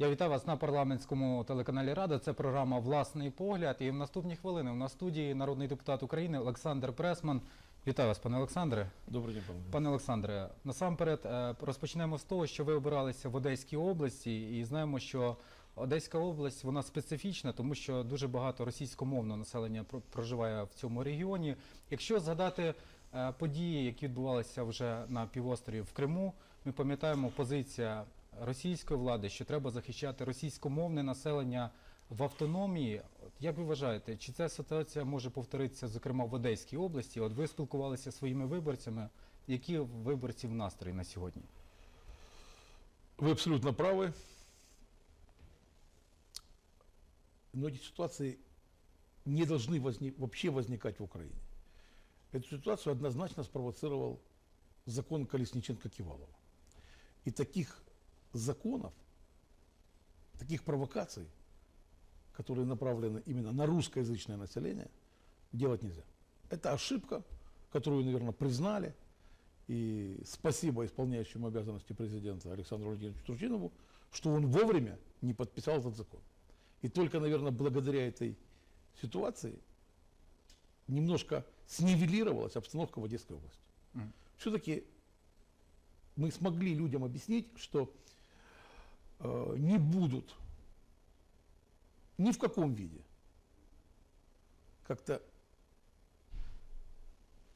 Я вітаю вас на парламентському телеканалі Рада. Це програма Власний погляд. І в наступні хвилини у нас в студії народний депутат України Олександр Пресман. Вітаю вас, пане Олександре. Добрый день, пане. Пане Олександре, насамперед е, розпочнемо з того, що ви обиралися в Одеській області, і знаємо, що Одеська область вона специфічна, тому що дуже багато російськомовного населення про- проживає в цьому регіоні. Якщо згадати е, події, які відбувалися вже на півострові в Криму, ми пам'ятаємо позиція російської влади, що треба захищати російськомовне населення в автономії. От Як ви вважаєте, чи ця ситуація може повторитися, зокрема в Одеській області? От ви спілкувалися зі своїми виборцями. Які в виборців настрої на сьогодні? Вы абсолютно правы. Но эти ситуации не должны возни- вообще возникать в Украине. Эту ситуацию однозначно спровоцировал закон Колесниченко-Кивалова. И таких законов, таких провокаций, которые направлены именно на русскоязычное население, делать нельзя. Это ошибка, которую, наверное, признали. И спасибо исполняющему обязанности президента Александру Владимировичу Турчинову, что он вовремя не подписал этот закон. И только, наверное, благодаря этой ситуации немножко снивелировалась обстановка в Одесской области. Мгм. Все-таки мы смогли людям объяснить, что не будут ни в каком виде как-то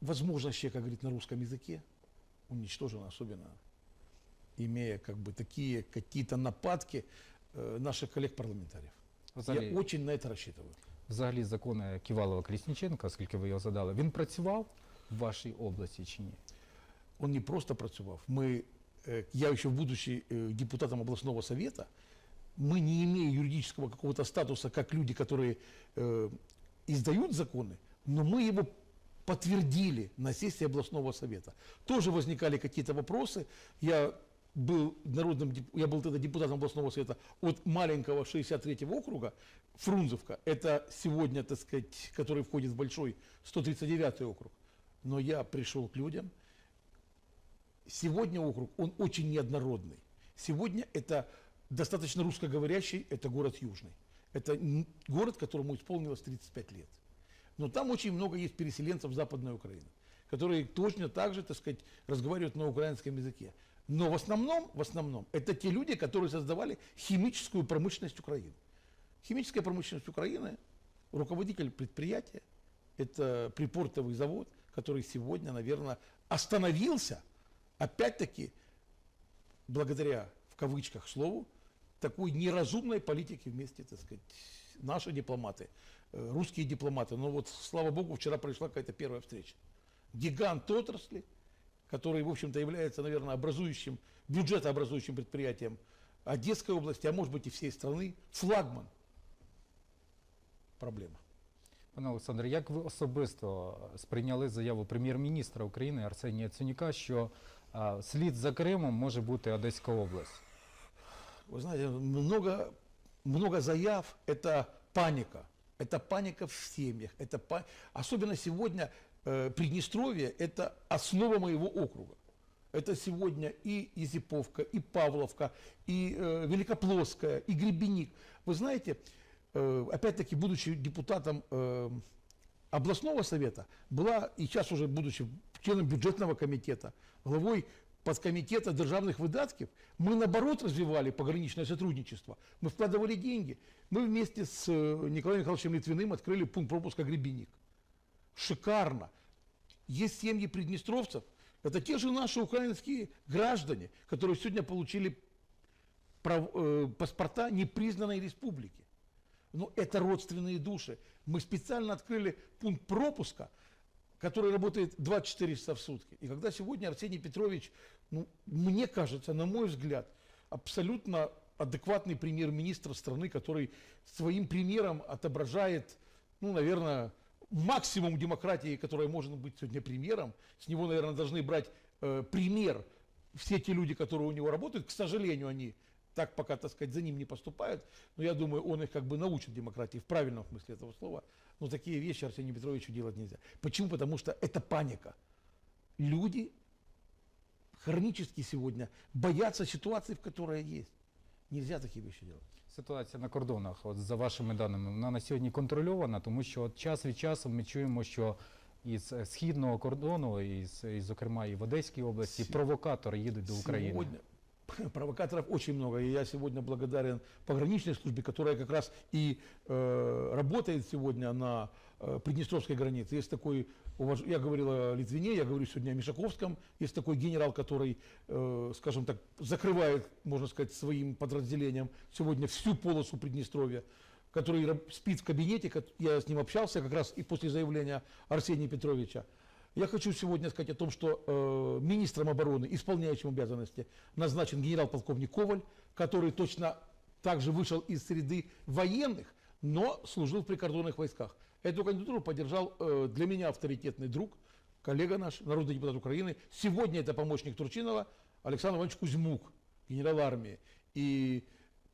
возможность человека говорить на русском языке уничтожена, особенно имея как бы такие какие-то нападки э, наших коллег-парламентариев. Взагалі, Я очень на это рассчитываю. взагалі закони Ківалова Крісніченка, оскільки ви його задали, він працював в вашій області чи ні? Он не просто працював. Мы, э, я еще будучи э, депутатом областного совета, мы не имея юридического какого-то статуса, как люди, которые э, издают законы, но мы его подтвердили на сессии областного совета. Тоже возникали какие-то вопросы. Я был народным, я был тогда депутатом областного совета от маленького 63-го округа, Фрунзовка, это сегодня, так сказать, который входит в большой 139 округ. Но я пришел к людям, Сегодня округ, он очень неоднородный. Сегодня это достаточно русскоговорящий, это город Южный. Это город, которому исполнилось 35 лет. Но там очень много есть переселенцев Западной Украины, которые точно так же, так сказать, разговаривают на украинском языке. Но в основном, в основном, это те люди, которые создавали химическую промышленность Украины. Химическая промышленность Украины, руководитель предприятия, это припортовый завод, который сегодня, наверное, остановился, опять-таки, благодаря, в кавычках, слову, такой неразумной политики вместе, так сказать, наши дипломаты, э, русские дипломаты. Но вот, слава богу, вчера прошла какая-то первая встреча. Гигант отрасли, который, в общем-то, является, наверное, образующим, бюджетообразующим предприятием Одесской области, а может быть и всей страны, флагман. Проблема. Пане Олександре, як ви особисто сприйняли заяву прем'єр-міністра України Арсенія Яценюка, що а, слід за Кримом може бути Одеська область? Вы знаете, много, много заяв – это паника. Это паника в семьях. Это па- Особенно сегодня э, Приднестровье – это основа моего округа. Это сегодня и Изиповка, и Павловка, и э, Великоплоская, и Гребеник. Вы знаете, э, опять-таки, будучи депутатом э, областного совета, была, и сейчас уже будучи членом бюджетного комитета, главой подкомитета державных выдатков, мы наоборот развивали пограничное сотрудничество. Мы вкладывали деньги. Мы вместе с э, Николаем Михайловичем Литвиным открыли пункт пропуска Гребенник. Шикарно. Есть семьи приднестровцев, это те же наши украинские граждане, которые сегодня получили прав- э, паспорта непризнанной республики. Но это родственные души. Мы специально открыли пункт пропуска, который работает 24 часа в сутки. И когда сегодня Арсений Петрович, ну, мне кажется, на мой взгляд, абсолютно адекватный премьер-министр страны, который своим примером отображает, ну, наверное, максимум демократии, которая может быть сегодня премьером. С него, наверное, должны брать э, пример все те люди, которые у него работают. К сожалению, они так пока, так сказать, за ним не поступают. Но я думаю, он их как бы научит демократии в правильном смысле этого слова. Но такие вещи Арсению Петровичу делать нельзя. Почему? Потому что это паника. Люди хронически сегодня боятся ситуации, в которой есть. Нельзя такие вещи делать. Ситуація на кордонах, от за вашими даними, вона на сьогодні контрольована, тому що от час від часу ми чуємо, що із е, східного кордону, і, з- і зокрема і в Одеській області, Сі- провокатори їдуть до України. Сегодня провокаторов очень много. И я сегодня благодарен пограничной службе, которая как раз и э, работает сегодня на э, Приднестровской границе. Есть такой, уваж- я говорил о Литвине, я говорю сегодня о Мишаковском. Есть такой генерал, который, э, скажем так, закрывает, можно сказать, своим подразделением сегодня всю полосу Приднестровья который спит в кабинете, я с ним общался как раз и после заявления Арсения Петровича. Я хочу сегодня сказать о том, что э, министром обороны, исполняющим обязанности, назначен генерал-полковник Коваль, который точно также вышел из среды военных, но служил в прикордонных войсках. Эту кандидатуру поддержал э, для меня авторитетный друг, коллега наш, народный депутат Украины. Сегодня это помощник Турчинова Александр Иванович Кузьмук, генерал армии. И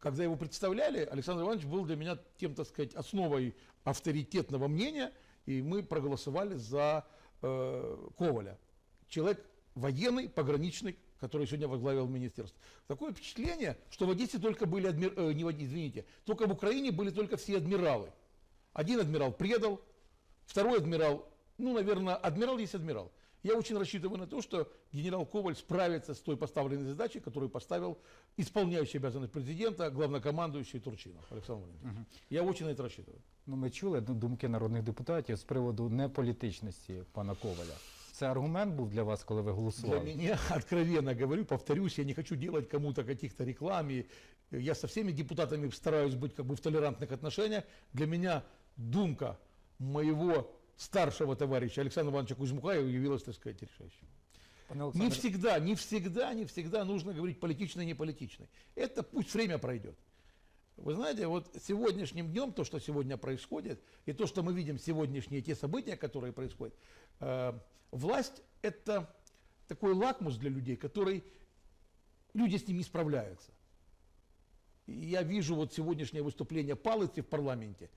когда его представляли, Александр Иванович был для меня тем, так сказать, основой авторитетного мнения, и мы проголосовали за э, Коваля. Человек военный, пограничный, который сегодня возглавил министерство. Такое впечатление, что в Одессе только были, адмир... э, не в Одессе, извините, только в Украине были только все адмиралы. Один адмирал предал, второй адмирал, ну, наверное, адмирал есть адмирал. Я очень рассчитываю на то, что генерал Коваль справится с той поставленной задачей, которую поставил исполняющий обязанность президента, главнокомандующий Турчинов Александр Валентинович. Я очень на это рассчитываю. Ну, ми чули ду- думки народних депутатів з приводу неполітичності пана Коваля. Це аргумент був для вас, коли ви Для голосували? меня, откровенно говорю, повторюсь, я не хочу делать кому-то каких-то реклам. и Я со всеми депутатами стараюсь быть как бы в толерантных отношениях. Для меня думка моего старшего товарища Александра Ивановича Кузьмука явилась, так сказать, решающей. Пане Не всегда, не всегда, не всегда нужно говорить политично и не политично. Это пусть время пройдет. Вы знаете, вот сегодняшним днем, то, что сегодня происходит, и то, что мы видим сегодняшние те события, которые происходят, э, власть это такой лакмус для людей, который люди с ним не справляются. И я вижу вот сегодняшнее выступление Палыцы в парламенте,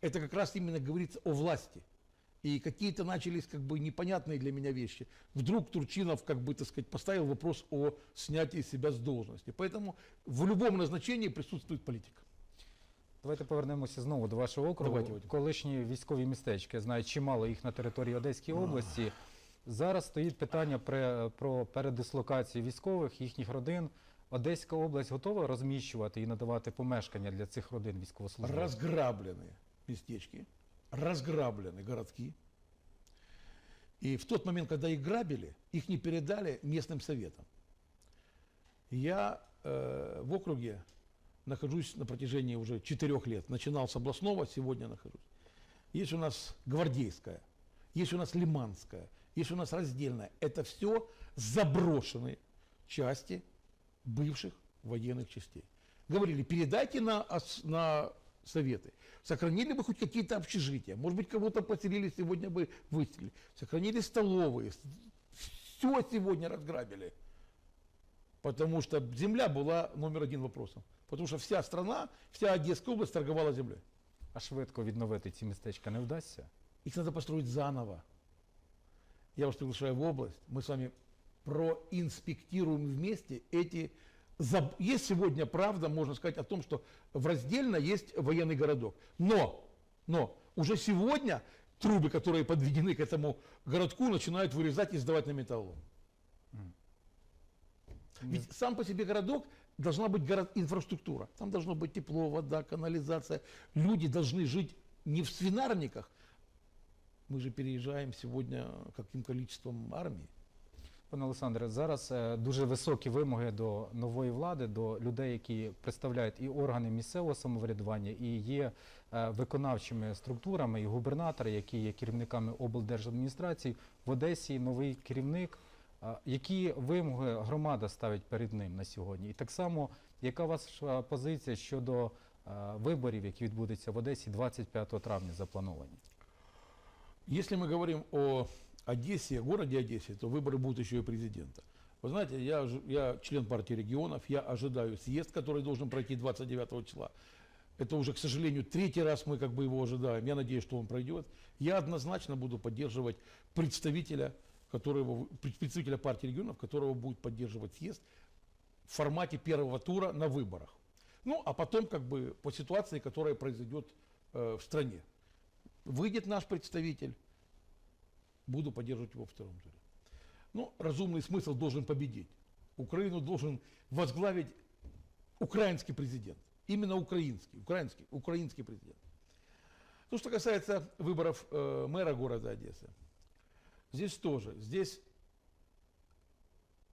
это как раз именно говорится о власти. И какие-то начались как бы непонятные для меня вещи. Вдруг Турчинов, как бы, так сказать, поставил вопрос о снятии себя с должности. Поэтому в любом назначении присутствует политика. Давайте повернемося знову до вашого округу. Давайте, Вадим. Колишні військові містечки, я знаю чимало їх на території Одеської області. Зараз стоїть питання про, про передислокацію військових, їхніх родин. Одеська область готова розміщувати і надавати помешкання для цих родин військовослужбовців? Разграблены местечки, Разграблены городки. И в тот момент, когда их грабили, их не передали местным советам. Я э, в округе нахожусь на протяжении уже четырех лет. Начинал с областного, сегодня нахожусь. Есть у нас гвардейская, есть у нас лиманская, есть у нас раздельная. Это все заброшенные части бывших военных частей. Говорили, передайте на, на советы. Сохранили бы хоть какие-то общежития. Может быть, кого-то поселили, сегодня бы выселили. Сохранили столовые. Все сегодня разграбили. Потому что земля была номер один вопросом. Потому что вся страна, вся Одесская область торговала землей. А швидко відновити ці містечка не вдасться? Их надо построить заново. Я вас приглашаю в область. Мы с вами проинспектируем вместе эти... есть сегодня правда, можно сказать, о том, что в раздельно есть военный городок. Но, но уже сегодня трубы, которые подведены к этому городку, начинают вырезать и сдавать на металлолом. Ведь сам по себе городок должна быть город, инфраструктура. Там должно быть тепло, вода, канализация. Люди должны жить не в свинарниках. Мы же переезжаем сегодня каким количеством армии. Пане Олександре, зараз е, дуже високі вимоги до нової влади, до людей, які представляють і органи місцевого самоврядування, і є е, виконавчими структурами, і губернатори, які є керівниками облдержадміністрацій. В Одесі новий керівник. Які вимоги громада ставить перед ним на сьогодні? І так само, яка ваша позиція щодо е, виборів, які відбудуться в Одесі 25 травня, заплановані? Если мы говорим о Одессе, городе Одессе, то выборы будут еще и президента. Вы знаете, я, я член партии регионов, я ожидаю съезд, который должен пройти 29 числа. Это уже, к сожалению, третий раз мы как бы его ожидаем. Я надеюсь, что он пройдет. Я однозначно буду поддерживать представителя, которого, представителя партии регионов, которого будет поддерживать съезд в формате первого тура на выборах. Ну, а потом как бы по ситуации, которая произойдет э, в стране. Выйдет наш представитель, буду поддерживать его в втором туре. Ну, разумный смысл должен победить. Украину должен возглавить украинский президент. Именно украинский, украинский, украинский президент. Ну, что касается выборов э, мэра города Одессы. Здесь тоже. Здесь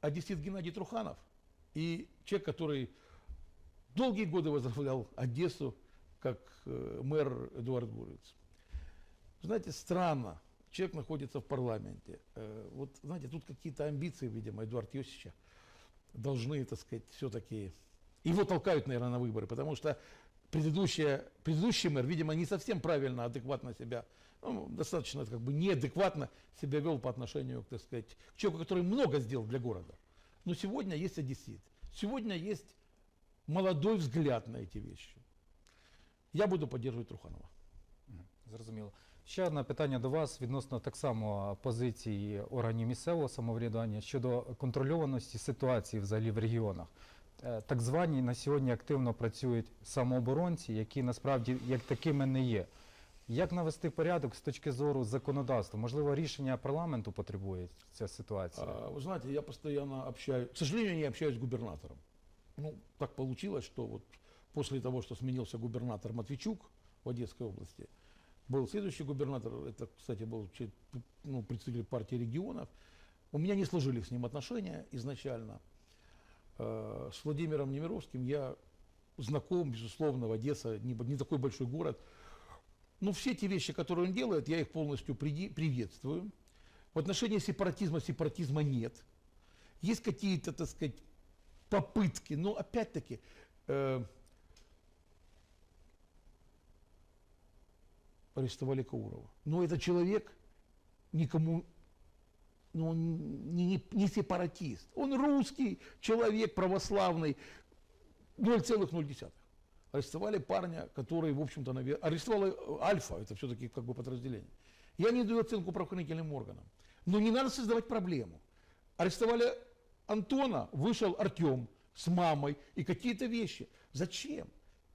одессит Геннадий Труханов и человек, который долгие годы возглавлял Одессу, как э, мэр Эдуард Гуровец. Знаете, странно, человек находится в парламенте. Э, вот, знаете, тут какие-то амбиции, видимо, Эдуарда Иосифовича должны, так сказать, все-таки... Его толкают, наверное, на выборы, потому что предыдущая, предыдущий мэр, видимо, не совсем правильно, адекватно себя, ну, достаточно как бы неадекватно себя вел по отношению, так сказать, к человеку, который много сделал для города. Но сегодня есть одессит. Сегодня есть молодой взгляд на эти вещи. Я буду поддерживать Труханова. Зрозуміло. Ще одне питання до вас відносно так само позиції органів місцевого самоврядування щодо контрольованості ситуації взагалі в регіонах. Е, Так звані на сьогодні активно працюють самооборонці, які насправді як такими не є. Як навести порядок з точки зору законодавства? Можливо, рішення парламенту потребує ця ситуація? А, Вы знаете, я постоянно общаюсь, к сожалению, не общаюсь с губернатором. Ну, так что вот после того, что сменился губернатор Матвейчук в Одесской области, был следующий губернатор, это, кстати, был ну, представитель партии регионов. У меня не сложились с ним отношения изначально. Э, С Владимиром Немировским я знаком, безусловно, в Одесса не, не такой большой город. Но все те вещи, которые он делает, я их полностью приветствую. В отношении сепаратизма сепаратизма нет. Есть какие-то, так сказать, попытки, но опять-таки э, арестовали Каурова. Но этот человек никому, ну, он не, не- не сепаратист. Он русский человек, православный, 0,0. Арестовали парня, который, в общем-то, навер... арестовала э, Альфа, это все-таки как бы подразделение. Я не даю оценку правоохранительным органам. Но не надо создавать проблему. Арестовали Антона, вышел Артем с мамой и какие-то вещи. Зачем?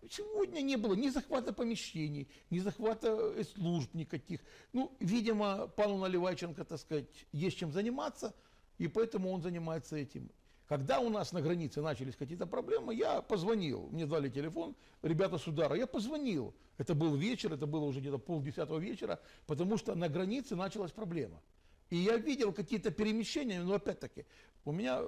Сегодня не было ни захвата помещений, ни захвата э, служб никаких. Ну, видимо, пану Наливайченко, так сказать, есть чем заниматься, и поэтому он занимается этим. Когда у нас на границе начались какие-то проблемы, я позвонил, мне дали телефон, ребята с удара, я позвонил. Это был вечер, это было уже где-то полдесятого вечера, потому что на границе началась проблема. И я видел какие-то перемещения, но опять-таки, у меня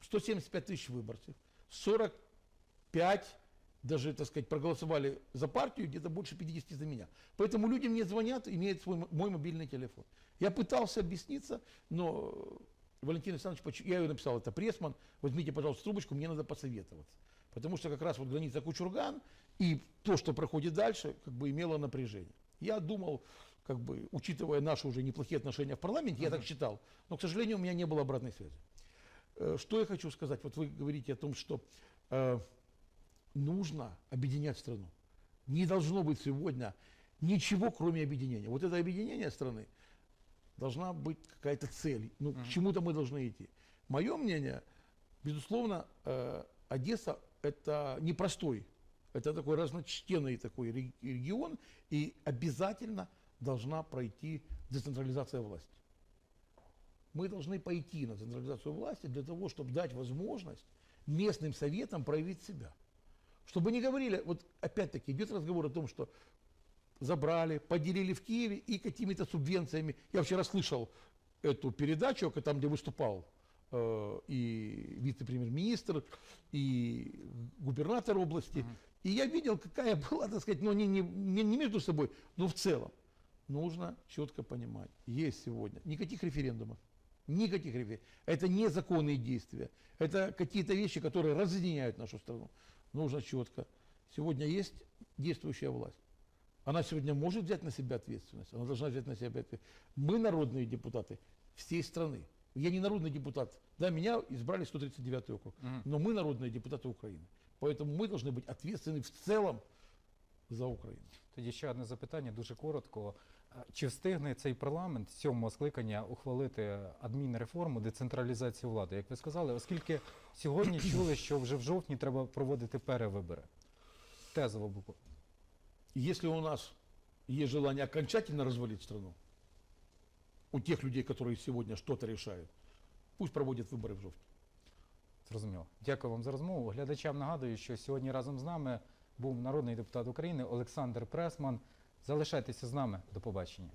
175 тысяч выборцев, 45 даже, так сказать, проголосовали за партию, где-то больше 50 за меня. Поэтому люди мне звонят, имеют свой, мой мобильный телефон. Я пытался объясниться, но Валентин Александрович, я ее написал, это пресман, возьмите, пожалуйста, трубочку, мне надо посоветоваться. Потому что как раз вот граница Кучурган и то, что проходит дальше, как бы имело напряжение. Я думал, как бы, учитывая наши уже неплохие отношения в парламенте, я так считал, но, к сожалению, у меня не было обратной связи. Э, Что я хочу сказать? Вот вы говорите о том, что э, нужно объединять страну. Не должно быть сегодня ничего, кроме объединения. Вот это объединение страны должна быть какая-то цель. Ну, к чему-то мы должны идти. Мое мнение, безусловно, э, Одесса это непростой, это такой разночтенный такой ре- регион, и обязательно должна пройти децентрализация власти. Мы должны пойти на централизацию власти для того, чтобы дать возможность местным советам проявить себя. Чтобы не говорили, вот опять-таки идет разговор о том, что забрали, поделили в Киеве и какими-то субвенциями. Я вчера слышал эту передачу, там, где выступал э, и вице-премьер-министр, и губернатор области. И я видел, какая была, так сказать, ну не, не, не не между собой, но в целом. Нужно четко понимать, есть сегодня никаких референдумов, никаких референдумов. Это незаконные действия, это какие-то вещи, которые разъединяют нашу страну. Нужно четко. Сегодня есть действующая власть. Она сегодня может взять на себя ответственность, она должна взять на себя ответственность. Мы народные депутаты всей страны. Я не народный депутат. Да, меня избрали 139 округ, но мы народные депутаты Украины. Поэтому мы должны быть ответственны в целом за Украину. Тоді ще одне запитання, дуже коротко. Е, Чи встигне цей парламент сьомого скликання ухвалити адмінреформу, децентралізацію влади, як ви сказали, оскільки сьогодні чули, що вже в жовтні треба проводити перевибори? Тезово буквально. Если у нас есть желание окончательно развалить страну, у тех людей, которые сегодня что-то решают, пусть проводят выборы в жовтні. Зрозуміло. Дякую вам за розмову. Глядачам нагадую, що сьогодні разом з нами був народний депутат України Олександр Пресман. Залишайтеся з нами. До побачення.